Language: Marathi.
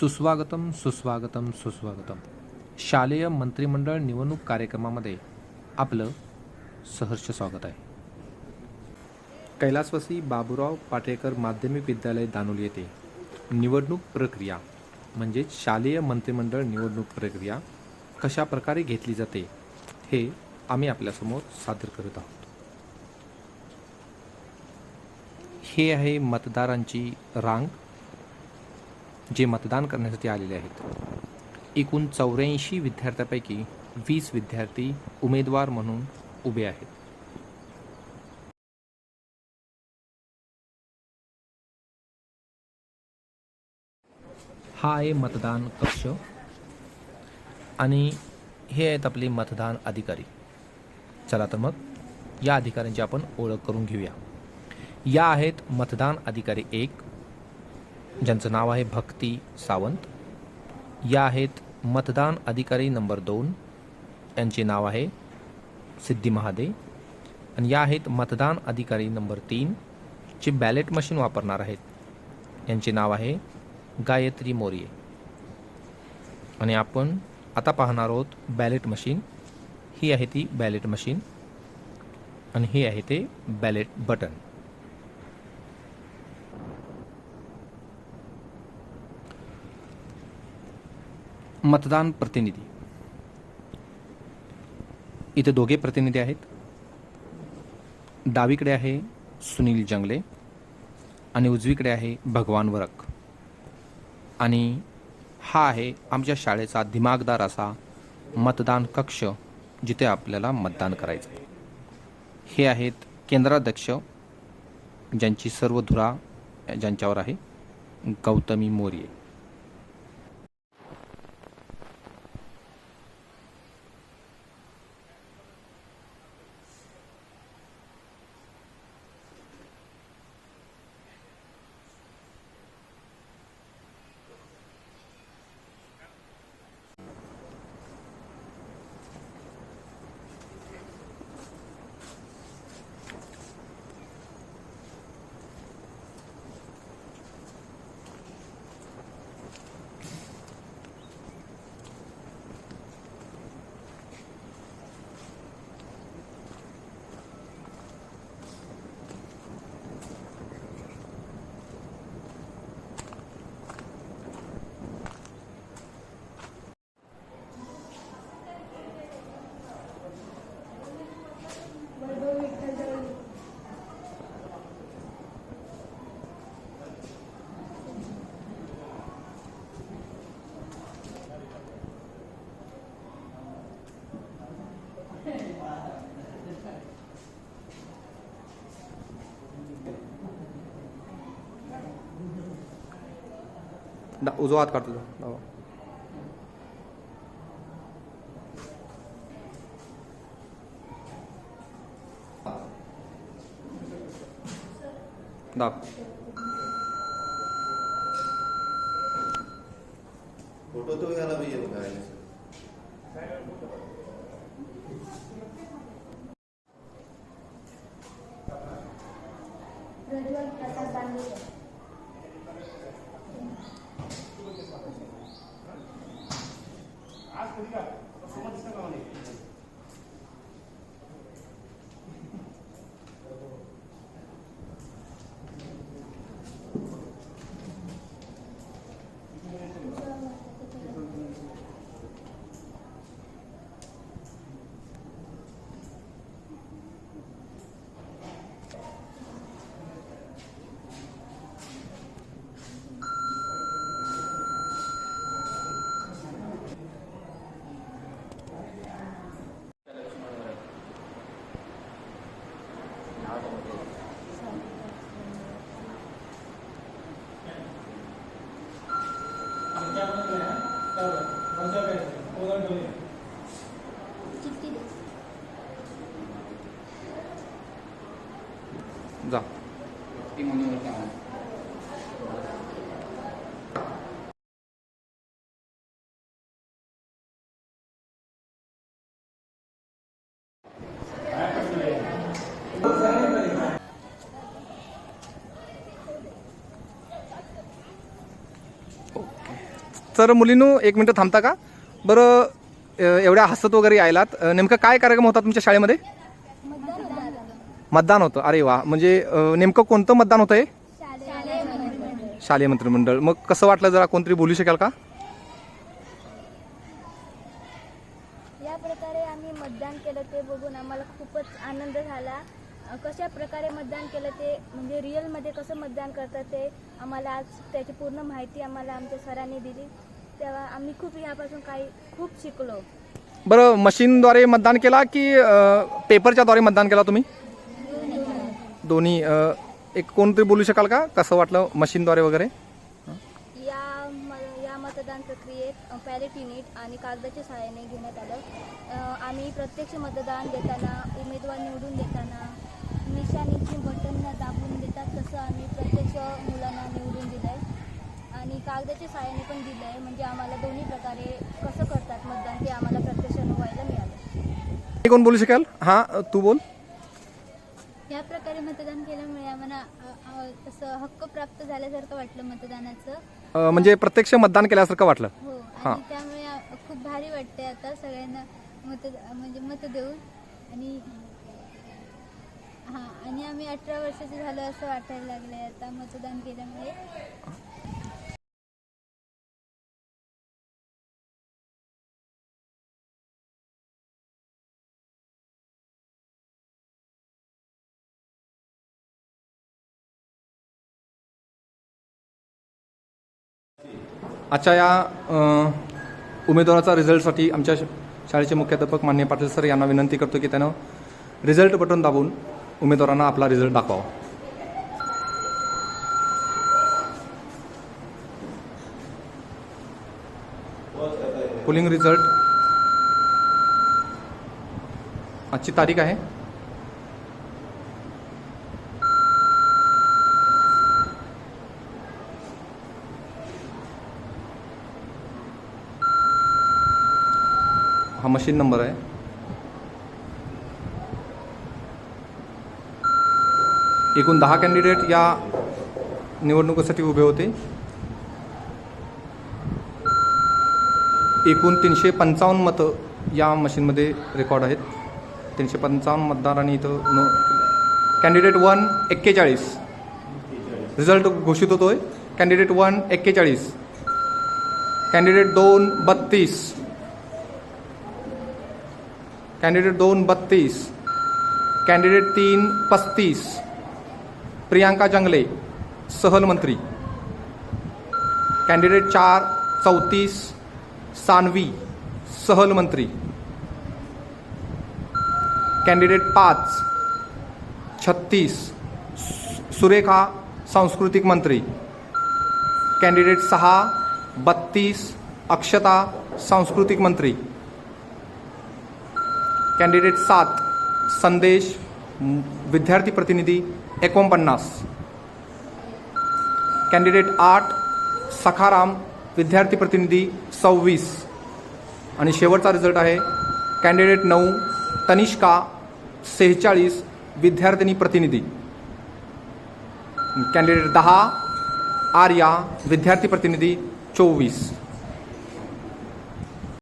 सुस्वागतम सुस्वागतम सुस्वागतम. शालेय मंत्रिमंडळ निवडणूक कार्यक्रमामध्ये आपलं सहर्ष स्वागत आहे. कैलासवासी बाबूराव पाटेकर माध्यमिक विद्यालय दानोली येथे निवडणूक प्रक्रिया म्हणजेच शालेय मंत्रिमंडळ निवडणूक प्रक्रिया कशा प्रकारे घेतली जाते हे आम्ही आपल्यासमोर सादर करत आहोत. हे आहे मतदारांची रांग जे मतदान करण्यासाठी आलेले आहेत. एकूण चौऱ्याऐंशी विद्यार्थ्यापैकी वीस विद्यार्थी उमेदवार म्हणून उभे आहेत. हा आहे मतदान कक्ष आणि हे आहेत आपले मतदान अधिकारी. चला तर मग या अधिकाऱ्यांची आपण ओळख करून घेऊया. या आहेत मतदान अधिकारी एक ज्यांचं नाव आहे भक्ती सावंत. या आहेत मतदान अधिकारी नंबर दोन. यांचे नाव आहे सिद्धी महादे. आणि या आहेत मतदान अधिकारी नंबर तीन जे बॅलेट मशीन वापरणार आहेत. यांचे नाव आहे गायत्री मोरिये. आणि आपण आता पाहणार आहोत बॅलेट मशीन ही आहे ती बॅलेट मशीन आणि हे आहे ते बॅलेट बटन मतदान प्रतिनिधी. इथे दोघे प्रतिनिधी आहेत. डावीकडे आहे सुनील जंगले आणि उजवीकडे आहे भगवान वरक. आणि हा आहे आमच्या शाळेचा दिमागदार असा मतदान कक्ष जिथे आपल्याला मतदान करायचं आहे हे आहेत केंद्राध्यक्ष ज्यांची सर्व धुरा ज्यांच्यावर आहे गौतमी मोर्ये. दा उजवा हात काढतो. डावा. दाब फोटो तो घ्यायला पाहिजे बघा प्रज्वल प्रसाद जा. तर मुलींनो एक मिनटं थांबता का? बरं एवढ्या हसत वगैरे यायलात. नेमकं काय कार्यक्रम होता तुमच्या शाळेमध्ये? मतदान होतं. अरे वा. म्हणजे अ, नेमकं कोणतं मतदान होतं हे शालेय मंत्रिमंडळ. मग कसं वाटलं जरा कोणतरी बोलू शकाल का? या प्रकारे आम्ही मतदान केलं ते बघून आम्हाला खूपच आनंद झाला. अ, कशा प्रकारे मतदान केलं ते म्हणजे रिअलमध्ये कसं मतदान करतात ते आम्हाला आज त्याची पूर्ण माहिती आम्हाला आमच्या सरांनी दिली. तेव्हा आम्ही खूप यापासून काही खूप शिकलो. बरं मशीनद्वारे मतदान केला की पेपरच्या द्वारे मतदान केला तुम्ही? दोन्ही एक कोणतरी बोलू शकाल का? कसं वाटलं मशीनद्वारे वगैरे? या म या मतदान प्रक्रियेत पॅलेट युनिट आणि कागदाच्या सहाय्याने घेण्यात आलं. अ, आम्ही प्रत्यक्ष मतदान देताना उमेदवार निवडून देताना निशाणीची बटन दाबून देतात तसं आम्ही प्रत्यक्ष मुलांना निवडून दिलं आहे आणि कागदाच्या सहाय्याने पण दिलं आहे म्हणजे आम्हाला दोन्ही प्रकारे कसं करतात मतदान ते आम्हाला प्रत्यक्ष अनुभवायला मिळालं. कोण बोलू शकाल? हां तू बोल. प्रकारे मतदान केल्यामुळे आम्हाला असं हक्क प्राप्त झाल्यासारखं वाटलं मतदानाचं. अ, म्हणजे प्रत्यक्ष मतदान केल्यासारखं वाटलं. हो हां. आणि त्यामुळे खूप भारी वाटते आता सगळ्यांना मत म्हणजे मत देऊन. आणि हां आणि आम्ही अठरा वर्षाचे झालो असं वाटायला लागले आता मतदान केल्यामुळे. आजच्या या उमेदवाराचा रिझल्टसाठी आमच्या शाळेचे मुख्याध्यापक मान्य पाटील सर यांना विनंती करतो की त्यानं रिझल्ट बटन दाबून उमेदवारांना आपला रिझल्ट दाखवावा. पोलिंग रिझल्ट आजची तारीख आहे? हा मशीन नंबर आहे. एकूण दहा कॅन्डिडेट या निवडणुकीसाठी उभे होते. एकूण तीनशे पंचावन्न मतं या मशीनमध्ये रेकॉर्ड आहेत. तीनशे पंचावन्न मतदारांनी इथं नो कॅन्डिडेट वन एक्केचाळीस. रिझल्ट घोषित होतोय. कॅन्डिडेट वन एक्केचाळीस. कॅन्डिडेट दोन बत्तीस. कॅन्डिडेट दोन बत्तीस. कॅन्डिडेट तीन पस्तीस. प्रियांका जंगले सहल मंत्री. कॅन्डिडेट चार चौतीस. सानवी सहल मंत्री. कॅन्डिडेट पाच छत्तीस. सुरेखा सांस्कृतिक मंत्री. कॅन्डिडेट सहा बत्तीस. अक्षता सांस्कृतिक मंत्री. कॅन्डिडेट सात संदेश विद्यार्थी प्रतिनिधी एकोणपन्नास. कॅन्डिडेट आठ सखाराम विद्यार्थी प्रतिनिधी सव्वीस. आणि शेवटचा रिझल्ट आहे कॅन्डिडेट नऊ तनिष्का सेहेचाळीस विद्यार्थिनी प्रतिनिधी. कॅन्डिडेट दहा आर्या विद्यार्थी प्रतिनिधी चोवीस.